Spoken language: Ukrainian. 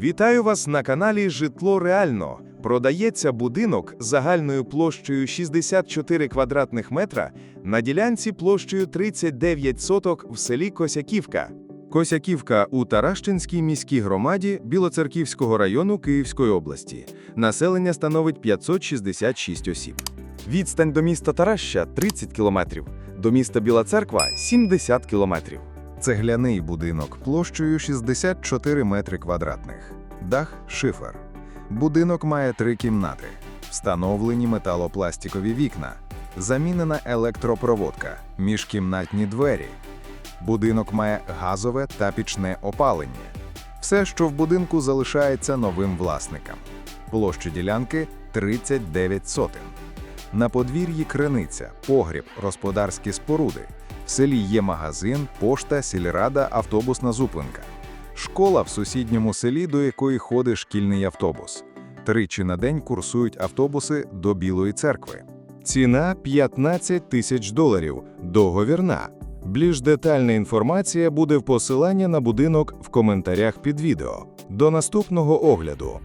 Вітаю вас на каналі Житло Реально. Продається будинок загальною площею 64 квадратних метра на ділянці площею 39 соток в селі Косяківка. Косяківка у Таращинській міській громаді Білоцерківського району Київської області. Населення становить 566 осіб. Відстань до міста Тараща 30 кілометрів, до міста Біла Церква 70 кілометрів. Цегляний будинок площею 64 метри квадратних. Дах шифер. Будинок має три кімнати. Встановлені металопластикові вікна. Замінена електропроводка, міжкімнатні двері. Будинок має газове та пічне опалення. Все, що в будинку залишається новим власникам. Площа ділянки 39 сотин. На подвір'ї криниця, погріб, господарські споруди. В селі є магазин, пошта, сільрада, автобусна зупинка. Школа в сусідньому селі, до якої ходить шкільний автобус. Тричі на день курсують автобуси до Білої церкви. Ціна 15 тисяч доларів. Договірна. Більш детальна інформація буде в посиланні на будинок в коментарях під відео. До наступного огляду.